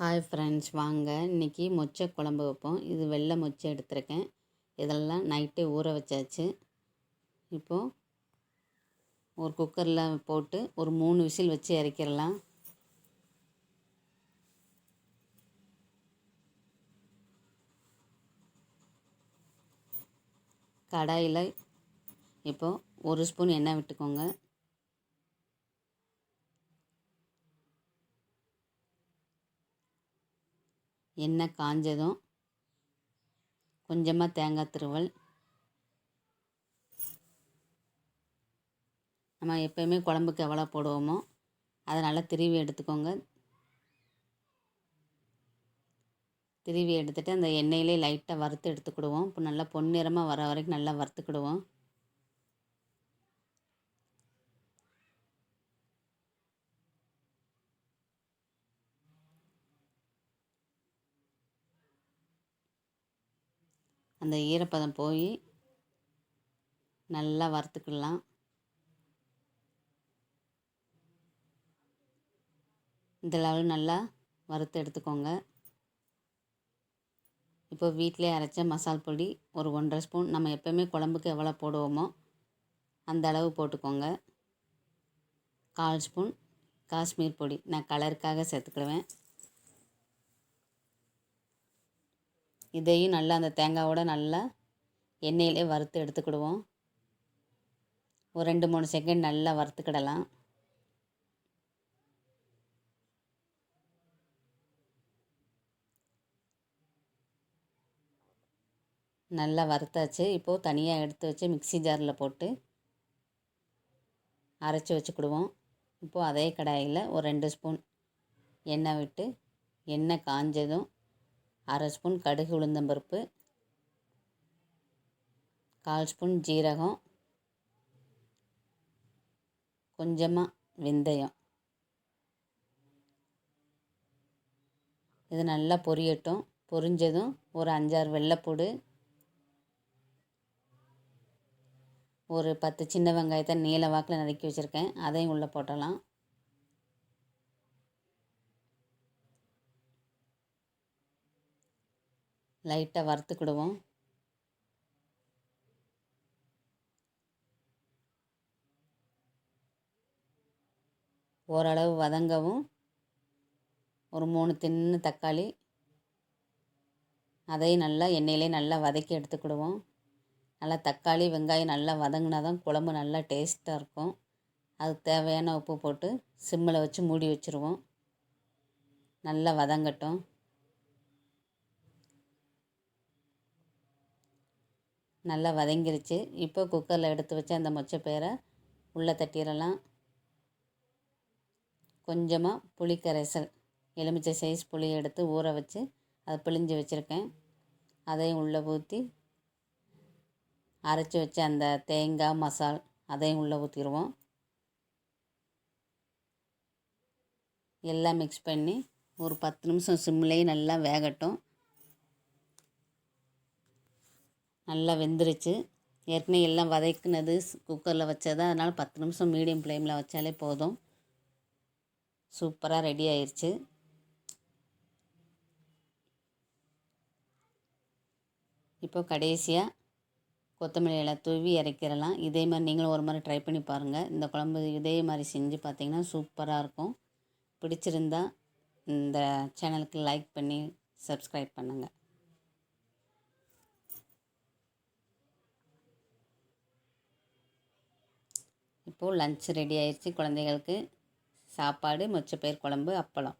Hi friends வாங்க. இன்றைக்கி மொச்சை குழம்பு வைப்போம். இது வெள்ளை மொச்சை எடுத்திருக்கேன். இதெல்லாம் நைட்டே ஊற வச்சாச்சு. இப்போது ஒரு குக்கரில் போட்டு ஒரு மூணு விசில் வச்சு இறக்கிடலாம். கடாயில் இப்போது ஒரு ஸ்பூன் எண்ணெய் விட்டுக்கோங்க. எண்ணெய் காஞ்சதும் கொஞ்சமாக தேங்காய் திருவல். நம்ம எப்போயுமே குழம்புக்கு எவ்வளோ போடுவோமோ அதை நல்லா திருவி எடுத்துக்கோங்க. திருவி எடுத்துகிட்டு அந்த எண்ணெயிலே லைட்டாக வறுத்து எடுத்துக்கிடுவோம். இப்போ நல்லா பொன்னிறமாக வர வரைக்கும் நல்லா வறுத்துக்கிடுவோம். அந்த ஈரப்பதம் போய் நல்லா வறுத்துக்கிடலாம் இந்த லெவல் நல்லா வறுத்து எடுத்துக்கோங்க. இப்போ வீட்டிலே அரைச்ச மசால் பொடி ஒரு ஒன்றரை ஸ்பூன் நம்ம எப்போயுமே குழம்புக்கு எவ்வளோ போடுவோமோ அந்த அளவு போட்டுக்கோங்க. கால் ஸ்பூன் காஷ்மீர் பொடி. நான் கலருக்காக சேர்த்துக்கிடுவேன். இதையும் நல்லா அந்த தேங்காவோட நல்லா எண்ணெயிலே வறுத்து எடுத்துக்கிடுவோம். ஒரு ரெண்டு மூணு செகண்ட் நல்லா வறுத்துக்கிடலாம். நல்லா வறுத்தாச்சு. இப்போது தனியாக எடுத்து வச்சு மிக்சி ஜாரில் போட்டு அரைச்சி வச்சுக்கிடுவோம். இப்போது அதே கடாயில் ஒரு ரெண்டு ஸ்பூன் எண்ணெய் விட்டு எண்ணெய் காஞ்சதும் அரை ஸ்பூன் கடுகு உளுந்தம்பருப்பு கால் ஸ்பூன் ஜீரகம் கொஞ்சமாக வெந்தயம். இது நல்லா பொரியட்டும். பொரிஞ்சதும் ஒரு அஞ்சாறு வெள்ளைப்பூடு ஒரு பத்து சின்ன வெங்காயத்தை நீல வாக்கில் நறுக்கி வச்சுருக்கேன். அதையும் உள்ளே போட்டலாம். லைட்டாக வறுத்துக்கிடுவோம். ஓரளவு வதங்கவும். ஒரு மூணு தின்னு தக்காளி. அதையும் நல்லா எண்ணெயிலே நல்லா வதக்கி எடுத்துக்கிடுவோம். நல்லா தக்காளி வெங்காயம் நல்லா வதங்கினா தான் குழம்பு நல்லா டேஸ்ட்டாக இருக்கும். அதுக்கு தேவையான உப்பு போட்டு சிம்மில் வச்சு மூடி வச்சுருவோம். நல்லா வதங்கட்டும். நல்லா வதங்கிருச்சு. இப்போ குக்கரில் எடுத்து வச்சு அந்த மொச்சப்பயிரை உள்ளே தட்டிடலாம் கொஞ்சமாக புளி கரைசல் எலுமிச்சை சைஸ் புளி எடுத்து ஊற வச்சு அதை பிழிஞ்சு வச்சுருக்கேன். அதையும் உள்ளே ஊற்றி அரைச்சி வச்ச அந்த தேங்காய் மசால் அதையும் உள்ளே ஊற்றிடுவோம் எல்லாம் மிக்ஸ் பண்ணி ஒரு பத்து நிமிஷம் சிம்லேயே நல்லா வேகட்டும். நல்லா வெந்துருச்சு. ஏற்கனவே எல்லாம் வதக்கினது குக்கரில் வச்சது. அதனால் பத்து நிமிஷம் மீடியம் ஃப்ளேமில் வச்சாலே போதும். சூப்பராக ரெடி ஆயிடுச்சு இப்போ கடைசியாக கொத்தமல்லி இலை தூவி இறக்கிடலாம். இதே மாதிரி நீங்களும் ஒரு மாதிரி ட்ரை பண்ணி பாருங்கள் இந்த குழம்பு இதே மாதிரி செஞ்சு பார்த்தீங்கன்னா சூப்பராக இருக்கும். பிடிச்சிருந்தா இந்த சேனலுக்கு லைக் பண்ணி சப்ஸ்கிரைப் பண்ணுங்கள் இப்போது லஞ்ச் ரெடி ஆயிடுச்சு குழந்தைகளுக்கு சாப்பாடு மொச்சப்பயிர் குழம்பு அப்பளம்.